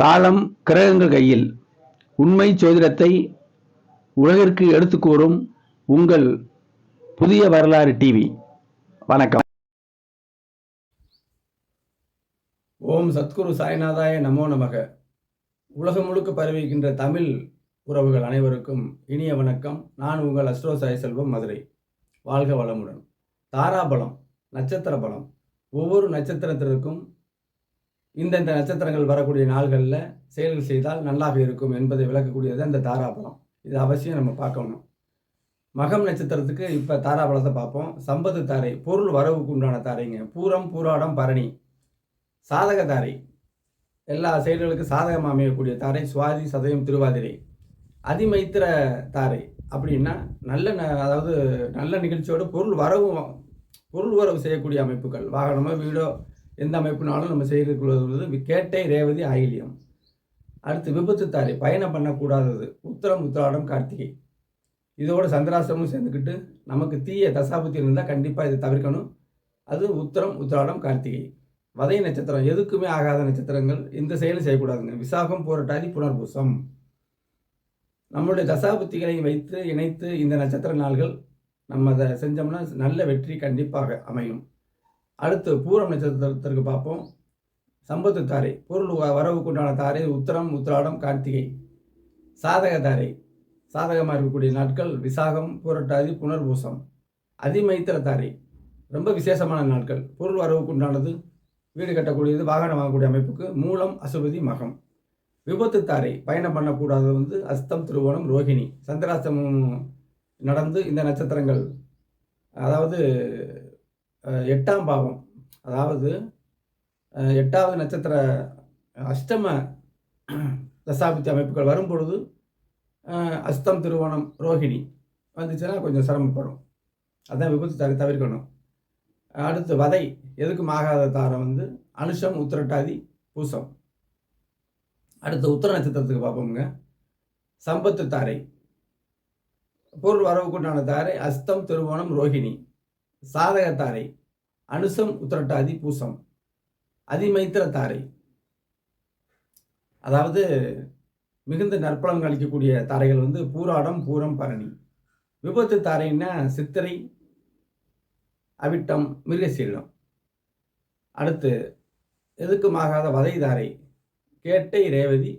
காலம் கிரகங்கள் கையில். உண்மை சோதிடத்தை உலகிற்கு எடுத்து கூறும் உங்கள் புதிய வரலாறு டிவி வணக்கம். ஓம் சத்குரு சாய்நாதாய நமோ நமக. உலகம் முழுக்க பரவிக்கின்ற தமிழ் உறவுகள் அனைவருக்கும் இனிய வணக்கம். நான் உங்கள் அஸ்ரோ சாய் செல்வம் மதுரை. வாழ்க வளமுடன். தாராபலம் நட்சத்திர பலம். ஒவ்வொரு நட்சத்திரத்திற்கும் இந்தந்த நட்சத்திரங்கள் வரக்கூடிய நாள்களில் செயல்கள் செய்தால் நல்லாக இருக்கும் என்பதை விளக்கக்கூடியது அந்த தாராபலம். இது அவசியம் நம்ம பார்க்கணும். மகம் நட்சத்திரத்துக்கு இப்போ தாராபலத்தை பார்ப்போம். சம்பது தாரை பொருள் வரவுக்கு உண்டான தாரைங்க. பூரம் பூராடம் பரணி. சாதக தாரை. எல்லா செயல்களுக்கும் சாதகமாக அமையக்கூடிய தாரை சுவாதி சதயம் திருவாதிரை. அதிமைத்திர தாரை அப்படின்னா நல்ல ந- அதாவது நல்ல நிகழ்ச்சியோட பொருள் வரவு பொருள் வரவு செய்யக்கூடிய அமைப்புகள். வாகனமோ வீடோ எந்த அமைப்புனாலும் நம்ம செய்யறது கேட்டை ரேவதி ஆயிலியம். அடுத்து விபத்து தாரி பயணம் பண்ணக்கூடாதது. உத்தரம் உத்திராடம் கார்த்திகை. இதோட சந்திராசிரமும் சேர்ந்துக்கிட்டு நமக்கு தீய தசாபுத்தி இருந்தால் கண்டிப்பாக இதை தவிர்க்கணும். அது உத்தரம் உத்திராடம் கார்த்திகை. வதை நட்சத்திரம் எதுக்குமே ஆகாத நட்சத்திரங்கள். இந்த செயலும் செய்யக்கூடாதுங்க. விசாகம் போராட்டாதி புனர்பூசம். நம்மளுடைய தசாபுத்திகளை வைத்து இணைத்து இந்த நட்சத்திர நாள்கள் நம்ம அதை செஞ்சோம்னா நல்ல வெற்றி கண்டிப்பாக அமையும். அடுத்து பூரம் நட்சத்திரத்திற்கு பார்ப்போம். சம்பத்து தாரை பொருள் வரவுக்குண்டான தாரை உத்தரம் உத்திராடம் கார்த்திகை. சாதக தாரை சாதகமாக இருக்கக்கூடிய நாட்கள் விசாகம் புரட்டாதி புனர்பூசம். அதிமைத்திர தாரை ரொம்ப விசேஷமான நாட்கள். பொருள் வரவுக்குண்டானது வீடு கட்டக்கூடியது வாகனம் வாங்கக்கூடிய அமைப்புக்கு மூலம் அசுபதி மகம். விபத்து தாரை பயணம் பண்ணக்கூடாது வந்து அஸ்தம் திருவோணம் ரோகிணி சந்திராஸ்தமம் நடந்து இந்த நட்சத்திரங்கள் அதாவது எட்டாம் பாவம். அதாவது எட்டாவது நட்சத்திர அஷ்டம தசாபுத்தி அமைப்புகள் வரும் பொழுது அஸ்தம் திருவோணம் ரோகிணி வந்துச்சுன்னா கொஞ்சம் சிரமப்படும். அதான் விபத்து தாரை தவிர்க்கணும். அடுத்து வதை எதுக்கும் ஆகாத தாரம் வந்து அனுஷம் உத்திரட்டாதி பூசம். அடுத்து உத்தர நட்சத்திரத்துக்கு பார்ப்போம்ங்க. சம்பத்து தாரை. பொருள் வரவுக்குண்டான தாரை அஸ்தம் திருவோணம் ரோகிணி சாதக தாரை அனுசம் உத்திரட்டாதி பூசம். அதிமைத்திர தாரை. அதாவது மிகுந்த நற்பலன்கள் அளிக்கக்கூடிய தாரைகள் வந்து பூராடம் பூரம் பரணி. விபத்து தாரைன்னா சித்திரை அவிட்டம் மிருகசீலம் அடுத்து எதுக்குமாகாத வதை தாரை கேட்டை ரேவதி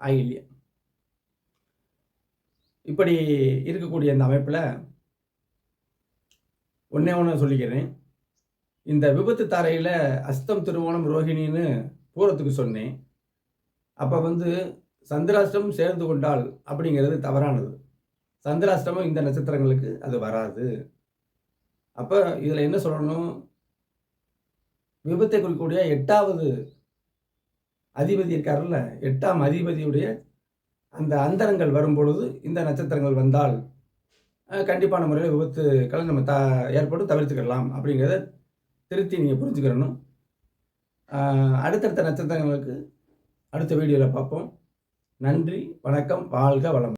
ஆயில்யம். இப்படி இருக்கக்கூடிய இந்த அமைப்பில் ஒன்றே ஒன்று சொல்லிக்கிறேன். இந்த விபத்து தாரையில் அஸ்தம் திருவோணம் ரோஹிணின்னு பூரத்துக்கு சொன்னேன். அப்போ வந்து சந்திராஷ்டமம் சேர்ந்து கொண்டால் அப்படிங்கிறது தவறானது. சந்திராஷ்டமம் இந்த நட்சத்திரங்களுக்கு அது வராது. அப்போ இதில் என்ன சொல்லணும்? விபத்தை குறிக்கக்கூடிய எட்டாவது அதிபதி இருக்காருல்ல எட்டாம் அதிபதியுடைய அந்த அந்தரங்கள் வரும் பொழுது இந்த நட்சத்திரங்கள் வந்தால் கண்டிப்பான முறையில் விபத்துக்களை நம்ம த ஏற்படும் தவிர்த்துக்கலாம் அப்படிங்கிறத திருத்தி நீங்கள் புரிஞ்சுக்கிறணும். அடுத்தடுத்த நட்சத்திரங்களுக்கு அடுத்த வீடியோவில் பார்ப்போம். நன்றி வணக்கம் வாழ்க வளம்